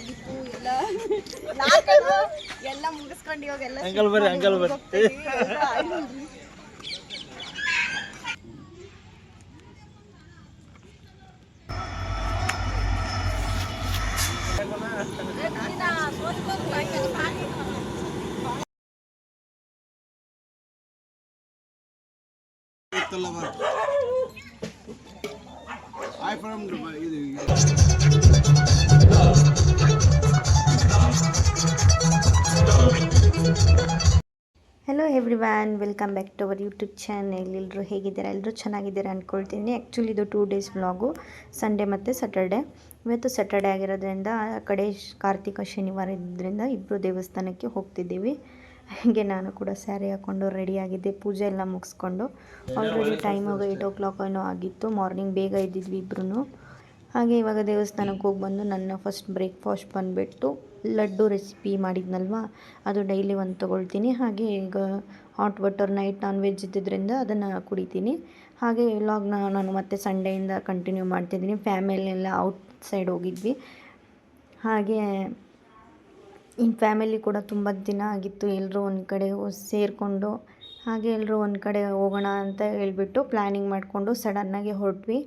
ಮುಗೀತು ಎಲ್ಲ ನಾಲ್ಕದು ಎಲ್ಲ ಮುಗಿಸ್ಕೊಂಡು ಇವಾಗ ಎಲ್ಲ ಅಂಕಲ್ ಬರ್ರಿ ಅಂಕಲ್ ಬರ್ರಿ ಹೋಗ್ತಿದೀವಿ. ಫ್ರಮ್ ಇದು I from. Hello everyone welcome back to our YouTube channel ಎಲ್ಲರೂ ಹೇಗಿದ್ದೀರಾ? ಎಲ್ಲರೂ ಚೆನ್ನಾಗಿದ್ದೀರಾ ಅಂದ್ಕೊಳ್ತೀನಿ ಆ್ಯಕ್ಚುಲಿ ಇದು ಟೂ ಡೇಸ್ ವ್ಲಾಗು ಸಂಡೇ ಮತ್ತು ಸ್ಯಾಟರ್ಡೆ ಇವತ್ತು ಸ್ಯಾಟರ್ಡೇ ಆಗಿರೋದ್ರಿಂದ ಆ ಕಡೆ ಕಾರ್ತಿಕ ಶನಿವಾರ ಇದ್ದರಿಂದ ಇಬ್ಬರು ದೇವಸ್ಥಾನಕ್ಕೆ ಹೋಗ್ತಿದ್ದೀವಿ. ಹಾಗೆ ನಾನು ಕೂಡ ಸ್ಯಾರಿ ಹಾಕ್ಕೊಂಡು ರೆಡಿಯಾಗಿದ್ದೆ ಪೂಜೆ ಎಲ್ಲ ಮುಗಿಸ್ಕೊಂಡು. Already time eight o'clock ಏನೋ ಆಗಿತ್ತು ಮಾರ್ನಿಂಗ್ ಬೇಗ ಇದ್ದಿದ್ವಿ ಇಬ್ಬರೂ ಹಾಗೆ ಇವಾಗ ದೇವಸ್ಥಾನಕ್ಕೆ ಹೋಗಿ ಬಂದು ನನ್ನ ಫಸ್ಟ್ ಬ್ರೇಕ್ಫಾಸ್ಟ್ ಬಂದುಬಿಟ್ಟು ಲಡ್ಡು ರೆಸಿಪಿ ಮಾಡಿದ್ನಲ್ವ? ಅದು ಡೈಲಿ ಒಂದು ತೊಗೊಳ್ತೀನಿ. ಹಾಗೆ ಈಗ hot water night non veg ಇದ್ದಿದ್ದರಿಂದ ಅದನ್ನು ಕುಡಿತೀನಿ. ಹಾಗೆ ವ್ಲಾಗ್ನ ನಾನು ಮತ್ತೆ ಸಂಡೆಯಿಂದ ಕಂಟಿನ್ಯೂ ಮಾಡ್ತಿದ್ದೀನಿ ಫ್ಯಾಮಿಲಿ ಎಲ್ಲ ಔಟ್ ಸೈಡ್ ಹೋಗಿದ್ವಿ. ಹಾಗೆ ಇನ್ನು ಫ್ಯಾಮಿಲಿ ಕೂಡ ತುಂಬ ದಿನ ಆಗಿತ್ತು. ಎಲ್ಲರೂ ಒಂದು ಕಡೆ ಸೇರಿಕೊಂಡು ಹಾಗೆ ಎಲ್ಲರೂ ಒಂದು ಕಡೆ ಹೋಗೋಣ ಅಂತ ಹೇಳ್ಬಿಟ್ಟು ಪ್ಲ್ಯಾನಿಂಗ್ ಮಾಡಿಕೊಂಡು ಸಡನ್ನಾಗಿ ಹೊರಟ್ವಿ.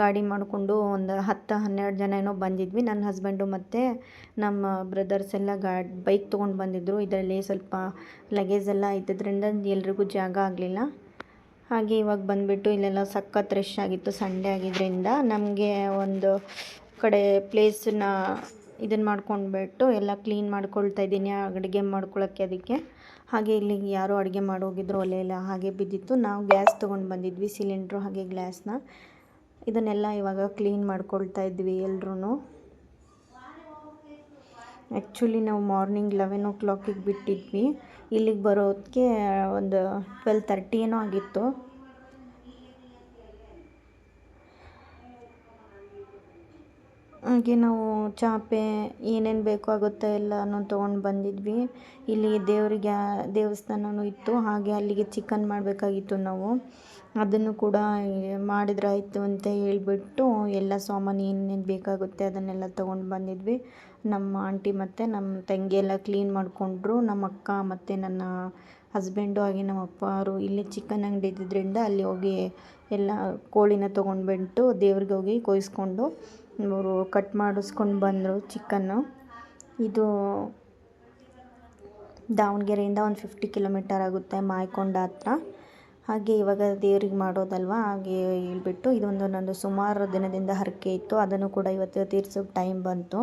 ಗಾಡಿ ಮಾಡಿಕೊಂಡು ಒಂದು ಹತ್ತು, ಹನ್ನೆರಡು ಜನ ಏನೋ ಬಂದಿದ್ವಿ. ನನ್ನ ಹಸ್ಬೆಂಡು ಮತ್ತು ನಮ್ಮ ಬ್ರದರ್ಸ್ ಎಲ್ಲ ಗಾಡ್ ಬೈಕ್ ತೊಗೊಂಡು ಬಂದಿದ್ದರು ಇದರಲ್ಲಿ ಸ್ವಲ್ಪ ಲಗೇಜ್ ಎಲ್ಲ ಇದ್ದಿದ್ದರಿಂದ ಎಲ್ರಿಗೂ ಜಾಗ ಆಗಲಿಲ್ಲ. ಹಾಗೆ ಇವಾಗ ಬಂದುಬಿಟ್ಟು ಇಲ್ಲೆಲ್ಲ ಸಖತ್ ರಶ್ ಆಗಿತ್ತು ಸಂಡೇ ಆಗಿದ್ದರಿಂದ ನಮಗೆ ಒಂದು ಕಡೆ ಪ್ಲೇಸನ್ನ ಇದನ್ನು ಮಾಡ್ಕೊಂಡ್ಬಿಟ್ಟು ಎಲ್ಲ ಕ್ಲೀನ್ ಮಾಡ್ಕೊಳ್ತಾ ಇದ್ದೀನಿ, ಅಡುಗೆ ಮಾಡ್ಕೊಳ್ಳೋಕ್ಕೆ ಅದಕ್ಕೆ. ಹಾಗೆ ಇಲ್ಲಿ ಯಾರೋ ಅಡುಗೆ ಮಾಡೋಗಿದ್ರು ಒಲೆ ಎಲ್ಲ ಹಾಗೆ ಬಿದ್ದಿತ್ತು. ನಾವು ಗ್ಯಾಸ್ ತೊಗೊಂಡು ಬಂದಿದ್ವಿ ಸಿಲಿಂಡ್ರು ಹಾಗೆ ಗ್ಲಾಸ್ನ ಇದನ್ನೆಲ್ಲ ಇವಾಗ ಕ್ಲೀನ್ ಮಾಡ್ಕೊಳ್ತಾ ಇದ್ವಿ ಎಲ್ರೂ ಆ್ಯಕ್ಚುಲಿ ನಾವು ಮಾರ್ನಿಂಗ್ ಲೆವೆನ್ ಓ ಕ್ಲಾಕಿಗೆ ಬಿಟ್ಟಿದ್ವಿ. ಇಲ್ಲಿಗೆ ಬರೋದಕ್ಕೆ ಒಂದು ಟ್ವೆಲ್ ತರ್ಟಿ ಏನೋ ಆಗಿತ್ತು. ಹಾಗೆ ನಾವು ಚಾಪೆ ಏನೇನು ಬೇಕಾಗುತ್ತೋ ಎಲ್ಲನೂ ತೊಗೊಂಡು ಬಂದಿದ್ವಿ. ಇಲ್ಲಿ ದೇವರಿಗೆ ದೇವಸ್ಥಾನವೂ ಇತ್ತು. ಹಾಗೆ ಅಲ್ಲಿಗೆ ಚಿಕನ್ ಮಾಡಬೇಕಾಗಿತ್ತು ನಾವು. ಅದನ್ನು ಕೂಡ ಮಾಡಿದ್ರಾಯಿತು ಅಂತ ಹೇಳಿಬಿಟ್ಟು ಎಲ್ಲ ಸಾಮಾನು ಏನೇನು ಬೇಕಾಗುತ್ತೆ ಅದನ್ನೆಲ್ಲ ತೊಗೊಂಡು ಬಂದಿದ್ವಿ. ನಮ್ಮ ಆಂಟಿ ಮತ್ತು ನಮ್ಮ ತಂಗಿ ಎಲ್ಲ ಕ್ಲೀನ್ ಮಾಡಿಕೊಂಡ್ರು. ನಮ್ಮ ಅಕ್ಕ ಮತ್ತು ನನ್ನ ಹಸ್ಬೆಂಡು ಹಾಗೆ ನಮ್ಮ ಅಪ್ಪ ಅವರು ಇಲ್ಲಿ ಚಿಕನ್ ಅಂಗಡಿ ಇದ್ದಿದ್ದರಿಂದ ಅಲ್ಲಿ ಹೋಗಿ ಎಲ್ಲ ಕೋಳಿನ ತೊಗೊಂಡ್ಬಿಟ್ಟು ದೇವ್ರಿಗೆ ಹೋಗಿ ಕೊಯ್ಸ್ಕೊಂಡು ಅವರು ಕಟ್ ಮಾಡಿಸ್ಕೊಂಡು ಬಂದರು ಚಿಕನ್ನು. ಇದು ದಾವಣಗೆರೆಯಿಂದ ಒಂದು ಫಿಫ್ಟಿ ಕಿಲೋಮೀಟರ್ ಆಗುತ್ತೆ ಮಾಯಕೊಂಡ ಹತ್ರ. ಹಾಗೆ ಇವಾಗ ದೇವ್ರಿಗೆ ಮಾಡೋದಲ್ವ? ಹಾಗೆ ಹೇಳ್ಬಿಟ್ಟು ಇದೊಂದು ನಂದು ಸುಮಾರು ದಿನದಿಂದ ಹರಕೆ ಇತ್ತು. ಅದನ್ನು ಕೂಡ ಇವತ್ತು ತೀರ್ಸೋಕ್ಕೆ ಟೈಮ್ ಬಂತು.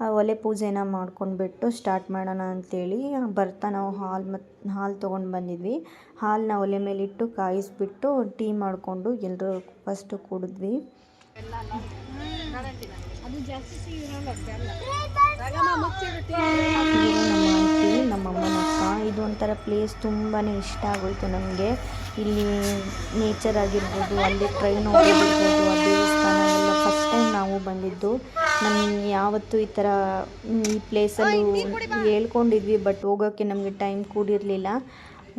ಆ, ಒಲೆ ಪೂಜೆನ ಮಾಡ್ಕೊಂಡ್ಬಿಟ್ಟು ಸ್ಟಾರ್ಟ್ ಮಾಡೋಣ ಅಂಥೇಳಿ ಬರ್ತಾ ನಾವು ಹಾಲು ಮತ್ತು ಹಾಲು ತೊಗೊಂಡು ಬಂದಿದ್ವಿ. ಹಾಲನ್ನ ಒಲೆ ಮೇಲಿಟ್ಟು ಕಾಯಿಸ್ಬಿಟ್ಟು ಟೀ ಮಾಡಿಕೊಂಡು ಎಲ್ಲರೂ ಫಸ್ಟು ಕುಡಿದ್ವಿ. ನಮ್ಮ ನಮ್ಮ ಅಮ್ಮನ ಅಕ್ಕ ಇದು ಒಂಥರ ಪ್ಲೇಸ್ ತುಂಬಾ ಇಷ್ಟ ಆಗೋಯ್ತು ನಮಗೆ. ಇಲ್ಲಿ ನೇಚರ್ ಆಗಿರ್ಬೋದು ಅಲ್ಲಿ ಟ್ರೈನ್ ಹೋಗಿರ್ಬೋದು ಆ ದೇವಸ್ಥಾನ ಎಲ್ಲ ಫಸ್ಟ್ ಟೈಮ್ ನಾವು ಬಂದಿದ್ದು. ನಮ್ಗೆ ಯಾವತ್ತೂ ಈ ಥರ ಈ ಪ್ಲೇಸಲ್ಲಿ ಹೇಳ್ಕೊಂಡಿದ್ವಿ ಬಟ್ ಹೋಗೋಕ್ಕೆ ನಮಗೆ ಟೈಮ್ ಕೂಡಿರಲಿಲ್ಲ.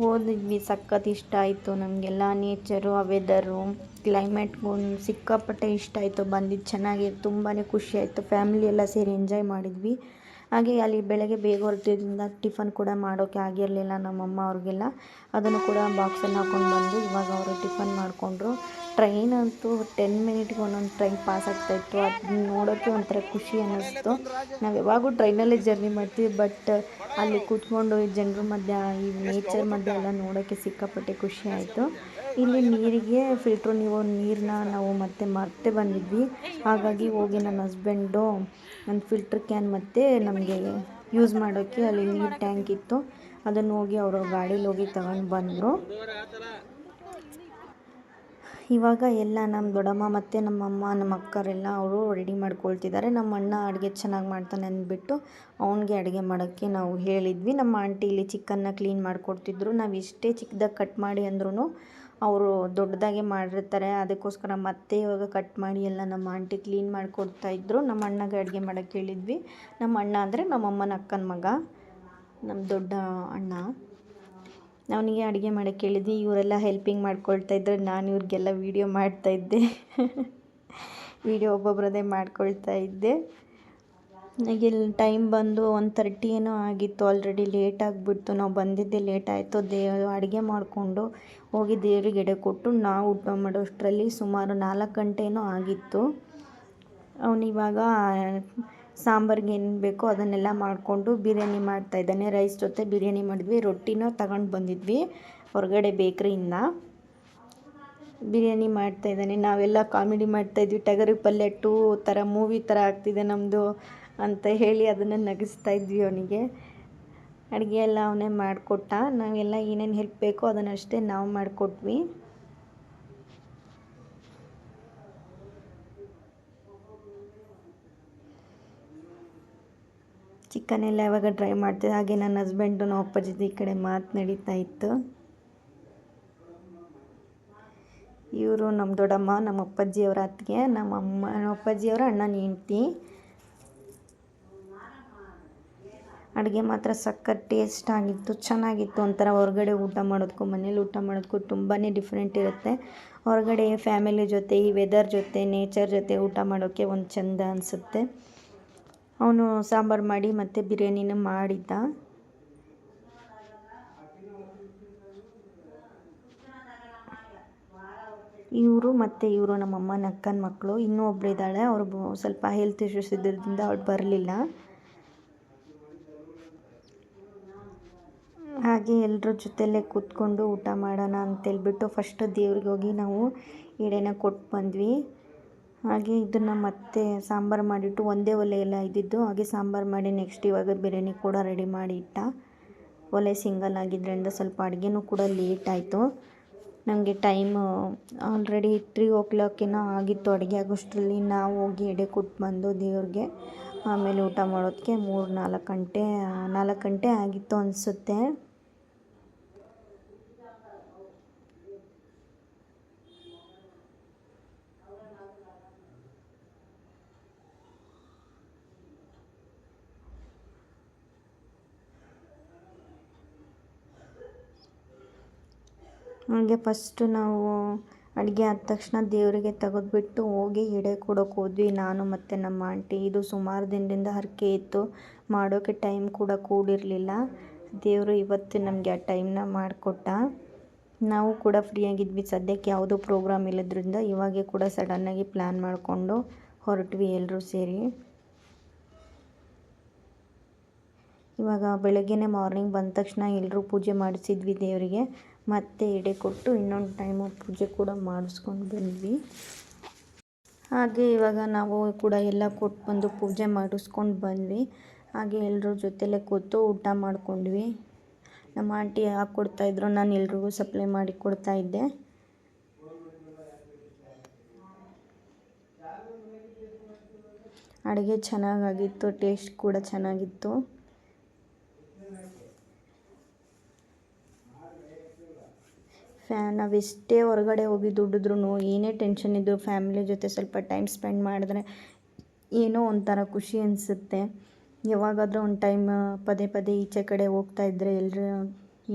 ಹೋದಿದ್ವಿ ಸಖತ್ ಇಷ್ಟ ಆಯಿತು ನಮಗೆಲ್ಲ. ನೇಚರು ಆ ವೆದರು ಕ್ಲೈಮೇಟ್ಗೂ ಸಿಕ್ಕಾಪಟ್ಟೆ ಇಷ್ಟ ಆಯಿತು ಬಂದಿದ್ದು ಚೆನ್ನಾಗಿ ತುಂಬಾ ಖುಷಿ ಆಯಿತು. ಫ್ಯಾಮಿಲಿ ಎಲ್ಲ ಸೇರಿ ಎಂಜಾಯ್ ಮಾಡಿದ್ವಿ. ಹಾಗೆ ಅಲ್ಲಿ ಬೆಳಗ್ಗೆ ಬೇಗ ಹೊರಟಿದ್ದರಿಂದ ಟಿಫನ್ ಕೂಡ ಮಾಡೋಕ್ಕೆ ಆಗಿರಲಿಲ್ಲ ನಮ್ಮಮ್ಮ ಅವ್ರಿಗೆಲ್ಲ. ಅದನ್ನು ಕೂಡ ಬಾಕ್ಸಲ್ಲಿ ಹಾಕೊಂಡು ಬಂದು ಇವಾಗ ಅವರು ಟಿಫನ್ ಮಾಡಿಕೊಂಡ್ರು. ಟ್ರೈನ್ ಅಂತೂ ಟೆನ್ ಮಿನಿಟ್ಗೆ ಒಂದೊಂದು ಟ್ರೈನ್ ಪಾಸ್ ಆಗ್ತಾಯಿತ್ತು ಅದನ್ನ ನೋಡೋಕ್ಕೆ ಒಂಥರ ಖುಷಿ ಅನ್ನಿಸ್ತು. ನಾವು ಯಾವಾಗೂ ಟ್ರೈನಲ್ಲೇ ಜರ್ನಿ ಮಾಡ್ತೀವಿ ಬಟ್ ಅಲ್ಲಿ ಕೂತ್ಕೊಂಡು ಈ ಜನರ ಮಧ್ಯ, ಈ ನೇಚರ್ ಮಧ್ಯೆ ಎಲ್ಲ ನೋಡೋಕ್ಕೆ ಸಿಕ್ಕಾಪಟ್ಟೆ ಖುಷಿ ಆಯಿತು. ಇಲ್ಲಿ ನೀರಿಗೆ ಫಿಲ್ಟ್ರ್ ನೀವು ನೀರನ್ನ ನಾವು ಮತ್ತೆ ಮತ್ತೆ ಬಂದಿದ್ವಿ. ಹಾಗಾಗಿ ಹೋಗಿ ನನ್ನ ಹಸ್ಬೆಂಡು ನನ್ನ ಫಿಲ್ಟ್ರ್ ಕ್ಯಾನ್ ಮತ್ತೆ ನಮಗೆ ಯೂಸ್ ಮಾಡೋಕ್ಕೆ ಅಲ್ಲಿ ನೀರು ಟ್ಯಾಂಕ್ ಇತ್ತು. ಅದನ್ನು ಹೋಗಿ ಅವರು ಗಾಡೀಲಿ ಹೋಗಿ ತಗೊಂಡು ಬಂದರು. ಇವಾಗ ಎಲ್ಲ ನಮ್ಮ ದೊಡ್ಡಮ್ಮ ಮತ್ತು ನಮ್ಮಮ್ಮ ನಮ್ಮ ಅಕ್ಕರೆಲ್ಲ ಅವರು ರೆಡಿ ಮಾಡ್ಕೊಳ್ತಿದ್ದಾರೆ. ನಮ್ಮ ಅಣ್ಣ ಅಡುಗೆ ಚೆನ್ನಾಗಿ ಮಾಡ್ತಾನೆ ಅಂದ್ಬಿಟ್ಟು ಅವನಿಗೆ ಅಡುಗೆ ಮಾಡೋಕ್ಕೆ ನಾವು ಹೇಳಿದ್ವಿ. ನಮ್ಮ ಆಂಟಿ ಇಲ್ಲಿ ಚಿಕನ್ನ ಕ್ಲೀನ್ ಮಾಡಿಕೊಡ್ತಿದ್ರು. ನಾವು ಇಷ್ಟೇ ಚಿಕ್ಕದಾಗಿ ಕಟ್ ಮಾಡಿ ಅಂದ್ರೂ ಅವರು ದೊಡ್ಡದಾಗೆ ಮಾಡಿರ್ತಾರೆ. ಅದಕ್ಕೋಸ್ಕರ ಮತ್ತೆ ಇವಾಗ ಕಟ್ ಮಾಡಿ ಎಲ್ಲ ನಮ್ಮ ಆಂಟಿ ಕ್ಲೀನ್ ಮಾಡಿಕೊಡ್ತಾ ಇದ್ದರು ನಮ್ಮ ಅಣ್ಣಗೆ ಅಡುಗೆ ಮಾಡೋಕ್ಕೆ ಹೇಳಿದ್ವಿ. ನಮ್ಮ ಅಣ್ಣ ಅಂದರೆ ನಮ್ಮ ಅಮ್ಮನ ಅಕ್ಕನ ಮಗ. ನಮ್ಮ ದೊಡ್ಡ ಅಣ್ಣ. ಅವನಿಗೆ ಅಡುಗೆ ಮಾಡೋಕ್ಕೆ ಹೇಳಿದ್ವಿ. ಇವರೆಲ್ಲ ಹೆಲ್ಪಿಂಗ್ ಮಾಡ್ಕೊಳ್ತಾ ಇದ್ದರೆ ನಾನು ಇವ್ರಿಗೆಲ್ಲ ವೀಡಿಯೋ ಮಾಡ್ತಾಯಿದ್ದೆ ವೀಡಿಯೋ ಒಬ್ಬೊಬ್ಬರದೇ ಮಾಡ್ಕೊಳ್ತಾ ಇದ್ದೆ. ಇಲ್ಲಿ ಟೈಮ್ ಬಂದು ಒನ್ ತರ್ಟಿ ಏನೋ ಆಗಿತ್ತು ಆಲ್ರೆಡಿ ಲೇಟ್ ಆಗಿಬಿಡ್ತು. ನಾವು ಬಂದಿದ್ದೆ ಲೇಟ್ ಆಯಿತು. ದೇ ಅಡುಗೆ ಮಾಡಿಕೊಂಡು ಹೋಗಿ ದೇವ್ರಿಗೆ ಎಡೆ ಕೊಟ್ಟು ನಾವು ಊಟ ಮಾಡೋಷ್ಟರಲ್ಲಿ ಸುಮಾರು ನಾಲ್ಕು ಗಂಟೆ ಏನೋ ಆಗಿತ್ತು. ಅವನಿವಾಗ ಸಾಂಬಾರ್ಗೆ ಏನು ಬೇಕೋ ಅದನ್ನೆಲ್ಲ ಮಾಡಿಕೊಂಡು ಬಿರಿಯಾನಿ ಮಾಡ್ತಾ ಇದ್ದಾನೆ. ರೈಸ್ ಜೊತೆ ಬಿರಿಯಾನಿ ಮಾಡಿದ್ವಿ. ರೊಟ್ಟಿನ ತಗೊಂಡು ಬಂದಿದ್ವಿ ಹೊರಗಡೆ ಬೇಕ್ರಿಯಿಂದ. ಬಿರಿಯಾನಿ ಮಾಡ್ತಾ ಇದ್ದಾನೆ. ನಾವೆಲ್ಲ ಕಾಮಿಡಿ ಮಾಡ್ತಾಯಿದ್ವಿ ಟಗರಿ ಪಲ್ಯ ಟೂ ಥರ ಮೂವಿ ಥರ ಆಗ್ತಿದೆ ನಮ್ಮದು ಅಂತ ಹೇಳಿ ಅದನ್ನು ನಗಿಸ್ತಾ ಇದ್ವಿ ಅವನಿಗೆ. ಅಡುಗೆ ಎಲ್ಲ ಅವನೇ ಮಾಡಿಕೊಟ್ಟ. ನಾವೆಲ್ಲ ಏನೇನು ಹೆಲ್ಪ್ ಬೇಕೋ ಅದನ್ನಷ್ಟೇ ನಾವು ಮಾಡಿಕೊಟ್ವಿ. ಚಿಕನ್ ಎಲ್ಲ ಯಾವಾಗ ಡ್ರೈ ಮಾಡ್ತಿದ್ದೆ? ಹಾಗೆ ನನ್ನ ಹಸ್ಬೆಂಡು ನಮ್ಮ ಅಪ್ಪಾಜಿದ್ದು ಈ ಕಡೆ ಮಾತು ನಡೀತಾ ಇತ್ತು. ಇವರು ನಮ್ಮ ದೊಡ್ಡಮ್ಮ ನಮ್ಮ ಅಪ್ಪಾಜಿಯವ್ರ ಅತ್ತಿಗೆ ನಮ್ಮ ಅಮ್ಮ ನಮ್ಮ ಅಪ್ಪಾಜಿಯವರ ಅಣ್ಣನ ಹೆಂಡ್ತಿ. ಅಡುಗೆ ಮಾತ್ರ ಸಖತ್ ಟೇಸ್ಟ್ ಆಗಿತ್ತು, ಚೆನ್ನಾಗಿತ್ತು ಒಂಥರ. ಹೊರಗಡೆ ಊಟ ಮಾಡೋದಕ್ಕೂ ಮನೇಲಿ ಊಟ ಮಾಡೋದಕ್ಕೂ ತುಂಬಾ ಡಿಫ್ರೆಂಟ್ ಇರುತ್ತೆ. ಹೊರಗಡೆ ಫ್ಯಾಮಿಲಿ ಜೊತೆ, ಈ ವೆದರ್ ಜೊತೆ ನೇಚರ್ ಜೊತೆ ಊಟ ಮಾಡೋಕ್ಕೆ ಒಂದು ಚೆಂದ ಅನಿಸುತ್ತೆ. ಅವನು ಸಾಂಬಾರು ಮಾಡಿ ಮತ್ತು ಬಿರಿಯಾನಿನ ಮಾಡಿದ್ದ. ಇವರು ಮತ್ತು ಇವರು ನಮ್ಮ ಅಮ್ಮನ ಅಕ್ಕನ ಮಕ್ಕಳು, ಇನ್ನೂ ಒಬ್ಬರಿದ್ದಾಳೆ ಅವ್ರು ಸ್ವಲ್ಪ ಹೆಲ್ತ್ ಇಶ್ಯೂಸ್ ಇದ್ದರಿಂದ ಅವಳು ಬರಲಿಲ್ಲ. ಹಾಗೆ ಎಲ್ಲರ ಜೊತೆಲೇ ಕೂತ್ಕೊಂಡು ಊಟ ಮಾಡೋಣ ಅಂತೇಳ್ಬಿಟ್ಟು ಫಸ್ಟ್ ದೇವ್ರಿಗೆ ಹೋಗಿ ನಾವು ಎಡೆನ ಕೊಟ್ಟು ಬಂದ್ವಿ. ಹಾಗೆ ಇದನ್ನು ಮತ್ತೆ ಸಾಂಬಾರು ಮಾಡಿಟ್ಟು ಒಂದೇ ಒಲೆ ಎಲ್ಲ ಇದ್ದಿದ್ದು, ಹಾಗೆ ಸಾಂಬಾರು ಮಾಡಿ ನೆಕ್ಸ್ಟ್ ಇವಾಗ ಬಿರಿಯಾನಿ ಕೂಡ ರೆಡಿ ಮಾಡಿ ಇಟ್ಟ. ಒಲೆ ಸಿಂಗಲ್ ಆಗಿದ್ದರಿಂದ ಸ್ವಲ್ಪ ಅಡುಗೆನೂ ಕೂಡ ಲೇಟ್ ಆಯಿತು. ನನಗೆ ಟೈಮು ಆಲ್ರೆಡಿ ತ್ರೀ ಓ ಕ್ಲಾಕೇನೋ ಆಗಿತ್ತು ಅಡುಗೆ ಆಗೋಷ್ಟರಲ್ಲಿ. ನಾವು ಹೋಗಿ ಎಡೆ ಕೊಟ್ಟು ಬಂದು ದೇವ್ರಿಗೆ ಆಮೇಲೆ ಊಟ ಮಾಡೋದಕ್ಕೆ ಮೂರು ನಾಲ್ಕು ಗಂಟೆ ನಾಲ್ಕು ಗಂಟೆ ಆಗಿತ್ತು ಅನಿಸುತ್ತೆ. ಹಾಗೆ ಫಸ್ಟು ನಾವು ಅಡುಗೆ ಆದ ತಕ್ಷಣ ದೇವರಿಗೆ ತೆಗೆದ್ಬಿಟ್ಟು ಹೋಗಿ ಎಡೆ ಕೊಡೋಕೆ ಹೋದ್ವಿ. ನಾನು ಮತ್ತು ನಮ್ಮ ಆಂಟಿ. ಇದು ಸುಮಾರು ದಿನದಿಂದ ಹರಕೆ ಇತ್ತು. ಮಾಡೋಕ್ಕೆ ಟೈಮ್ ಕೂಡ ಕೂಡಿರಲಿಲ್ಲ. ದೇವರು ಇವತ್ತು ನಮಗೆ ಆ ಟೈಮ್ನ ಮಾಡಿಕೊಟ್ಟ. ನಾವು ಕೂಡ ಫ್ರೀಯಾಗಿದ್ವಿ. ಸದ್ಯಕ್ಕೆ ಯಾವುದೋ ಪ್ರೋಗ್ರಾಮ್ ಇಲ್ಲದ್ರಿಂದ ಇವಾಗೆ ಕೂಡ ಸಡನ್ನಾಗಿ ಪ್ಲ್ಯಾನ್ ಮಾಡಿಕೊಂಡು ಹೊರಟ್ವಿ ಎಲ್ಲರೂ ಸೇರಿ. ಇವಾಗ ಬೆಳಗ್ಗೆನೇ ಮಾರ್ನಿಂಗ್ ಬಂದ ತಕ್ಷಣ ಎಲ್ಲರೂ ಪೂಜೆ ಮಾಡಿಸಿದ್ವಿ ದೇವರಿಗೆ. ಮತ್ತೆ ಎಡೆ ಕೊಟ್ಟು ಇನ್ನೊಂದು ಟೈಮು ಪೂಜೆ ಕೂಡ ಮಾಡಿಸ್ಕೊಂಡು ಬಂದ್ವಿ. ಹಾಗೆ ಇವಾಗ ನಾವು ಕೂಡ ಎಲ್ಲ ಕೊಟ್ಟು ಬಂದು ಪೂಜೆ ಮಾಡಿಸ್ಕೊಂಡು ಬಂದ್ವಿ. ಹಾಗೆ ಎಲ್ಲರ ಜೊತೆಲೇ ಕೂತು ಊಟ ಮಾಡ್ಕೊಂಡ್ವಿ. ನಮ್ಮ ಆಂಟಿ ಹಾಕ್ಕೊಡ್ತಾಯಿದ್ರು ನಾನು ಎಲ್ರಿಗೂ ಸಪ್ಲೈ ಮಾಡಿ ಕೊಡ್ತಾ ಇದ್ದೆ. ಅಡುಗೆ ಚೆನ್ನಾಗಾಗಿತ್ತು ಟೇಸ್ಟ್ ಕೂಡ ಚೆನ್ನಾಗಿತ್ತು. ಫ್ಯಾ ನಾವೆಷ್ಟೇ ಹೊರಗಡೆ ಹೋಗಿ ದುಡಿದ್ರೂ ಏನೇ ಟೆನ್ಷನ್ ಇದ್ದರೂ ಫ್ಯಾಮಿಲಿ ಜೊತೆ ಸ್ವಲ್ಪ ಟೈಮ್ ಸ್ಪೆಂಡ್ ಮಾಡಿದ್ರೆ ಏನೋ ಒಂಥರ ಖುಷಿ ಅನಿಸುತ್ತೆ. ಯಾವಾಗಾದರೂ ಒಂದು ಟೈಮ್ ಪದೇ ಪದೇ ಈಚೆ ಕಡೆ ಹೋಗ್ತಾ ಇದ್ದರೆ ಎಲ್ಲರೂ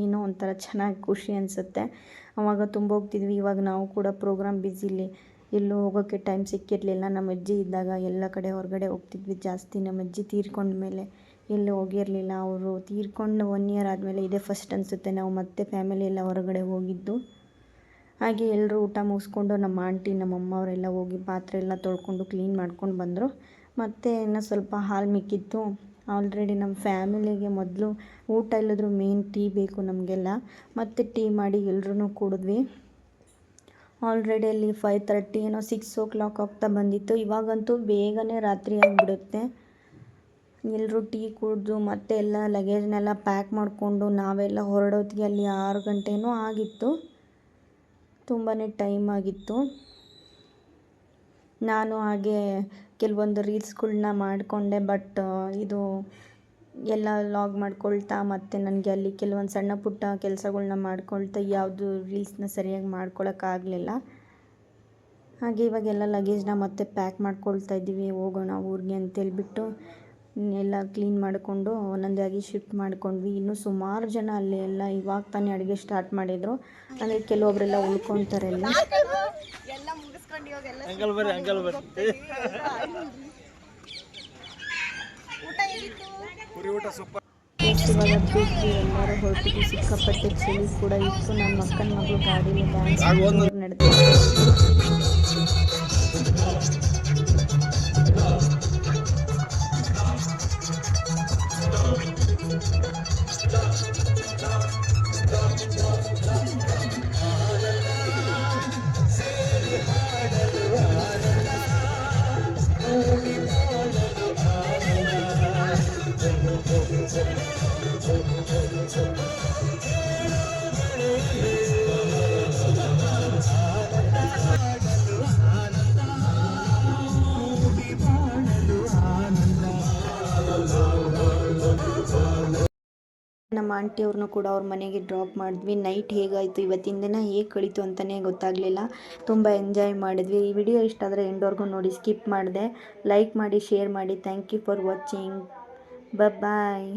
ಏನೋ ಒಂಥರ ಚೆನ್ನಾಗಿ ಖುಷಿ ಅನಿಸುತ್ತೆ. ಆವಾಗ ತುಂಬ ಹೋಗ್ತಿದ್ವಿ, ಇವಾಗ ನಾವು ಕೂಡ ಪ್ರೋಗ್ರಾಮ್ ಬ್ಯುಸಿಲಿ ಎಲ್ಲೂ ಹೋಗೋಕ್ಕೆ ಟೈಮ್ ಸಿಕ್ಕಿರಲಿಲ್ಲ. ನಮ್ಮ ಅಜ್ಜಿ ಇದ್ದಾಗ ಎಲ್ಲ ಕಡೆ ಹೊರಗಡೆ ಹೋಗ್ತಿದ್ವಿ ಜಾಸ್ತಿ. ನಮ್ಮ ಅಜ್ಜಿ ತೀರ್ಕೊಂಡ್ಮೇಲೆ ಎಲ್ಲೂ ಹೋಗಿರಲಿಲ್ಲ. ಅವರು ತೀರ್ಕೊಂಡು ಒನ್ ಇಯರ್ ಆದಮೇಲೆ ಇದೇ ಫಸ್ಟ್ ಅನಿಸುತ್ತೆ. ನಾವು ಮತ್ತೆ ಫ್ಯಾಮಿಲಿ ಎಲ್ಲ ಹೊರಗಡೆ ಹೋಗಿದ್ದು. ಹಾಗೆ ಎಲ್ಲರೂ ಊಟ ಮುಗಿಸ್ಕೊಂಡು ನಮ್ಮ ಆಂಟಿ ನಮ್ಮ ಅಮ್ಮ ಅವರೆಲ್ಲ ಹೋಗಿ ಪಾತ್ರೆ ಎಲ್ಲ ತೊಳ್ಕೊಂಡು ಕ್ಲೀನ್ ಮಾಡ್ಕೊಂಡು ಬಂದರು. ಮತ್ತು ಇನ್ನು ಸ್ವಲ್ಪ ಹಾಲು ಮಿಕ್ಕಿತ್ತು. ಆಲ್ರೆಡಿ ನಮ್ಮ ಫ್ಯಾಮಿಲಿಗೆ ಮೊದಲು ಊಟ ಇಲ್ಲದ್ರೂ ಮೇನ್ ಟೀ ಬೇಕು ನಮಗೆಲ್ಲ. ಮತ್ತು ಟೀ ಮಾಡಿ ಎಲ್ಲರೂ ಕುಡಿದ್ವಿ. ಆಲ್ರೆಡಿ ಅಲ್ಲಿ ಫೈವ್ ತರ್ಟಿ ಏನೋ ಸಿಕ್ಸ್ ಓ ಕ್ಲಾಕ್ ಆಗ್ತಾ ಬಂದಿತ್ತು. ಇವಾಗಂತೂ ಬೇಗನೆ ರಾತ್ರಿ ಆಗಿಬಿಡುತ್ತೆ. ಎಲ್ಲರೂ ಟೀ ಕುಡಿದು ಮತ್ತೆ ಎಲ್ಲ ಲಗೇಜ್ನೆಲ್ಲ ಪ್ಯಾಕ್ ಮಾಡಿಕೊಂಡು ನಾವೆಲ್ಲ ಹೊರಡೋತ್ತಿಗೆ ಅಲ್ಲಿ ಆರು ಗಂಟೆನೂ ಆಗಿತ್ತು. ತುಂಬಾ ಟೈಮ್ ಆಗಿತ್ತು. ನಾನು ಹಾಗೆ ಕೆಲವೊಂದು ರೀಲ್ಸ್ಗಳ್ನ ಮಾಡಿಕೊಂಡೆ ಬಟ್ ಇದು ಎಲ್ಲ ಲಾಗ್ ಮಾಡ್ಕೊಳ್ತಾ ಮತ್ತು ನನಗೆ ಅಲ್ಲಿ ಕೆಲವೊಂದು ಸಣ್ಣ ಪುಟ್ಟ ಕೆಲಸಗಳ್ನ ಮಾಡ್ಕೊಳ್ತಾ ಯಾವುದು ರೀಲ್ಸ್ನ ಸರಿಯಾಗಿ ಮಾಡ್ಕೊಳಕ್ಕಾಗಲಿಲ್ಲ ಹಾಗೆ ಇವಾಗೆಲ್ಲ ಲಗೇಜ್ನ ಮತ್ತೆ ಪ್ಯಾಕ್ ಮಾಡ್ಕೊಳ್ತಾ ಇದ್ದೀವಿ, ಹೋಗೋಣ ಊರಿಗೆ ಅಂತೇಳ್ಬಿಟ್ಟು. ಎಲ್ಲ ಕ್ಲೀನ್ ಮಾಡಿಕೊಂಡು ಒಂದೊಂದೇ ಆಗಿ ಶಿಫ್ಟ್ ಮಾಡ್ಕೊಂಡ್ವಿ. ಇನ್ನೂ ಸುಮಾರು ಜನ ಅಲ್ಲಿ ಎಲ್ಲ ಇವಾಗ ತಾನೇ ಅಡುಗೆ ಸ್ಟಾರ್ಟ್ ಮಾಡಿದರು. ಅಂದರೆ ಕೆಲವೊಬ್ಬರೆಲ್ಲ ಉಳ್ಕೊತಾರೆ ಅಲ್ಲಿ. ಇವಾಗ ಎಲ್ಲರೂ ಸಿಕ್ಕಾಪಟ್ಟೆ ಚಳಿ ಕೂಡ ಇತ್ತು. ನನ್ನ ಅಕ್ಕನ ಮಗಳು ಗಾಡಿಯಲ್ಲಿ ಡ್ಯಾನ್ಸ್ ನಡೆದು ನಮ್ಮ ಆಂಟಿಯವ್ರನ್ನೂ ಕೂಡ ಅವ್ರ ಮನೆಗೆ ಡ್ರಾಪ್ ಮಾಡಿದ್ವಿ. ನೈಟ್ ಹೇಗಾಯಿತು? ಇವತ್ತಿನ ದಿನ ಹೇಗೆ ಕಳೀತು ಅಂತಲೇ ಗೊತ್ತಾಗಲಿಲ್ಲ. ತುಂಬ ಎಂಜಾಯ್ ಮಾಡಿದ್ವಿ. ಈ ವಿಡಿಯೋ ಇಷ್ಟ ಆದರೆ ಎಂಡೋರ್ಗೂ ನೋಡಿ ಸ್ಕಿಪ್ ಮಾಡಿದೆ. ಲೈಕ್ ಮಾಡಿ ಶೇರ್ ಮಾಡಿ. Thank you for watching bye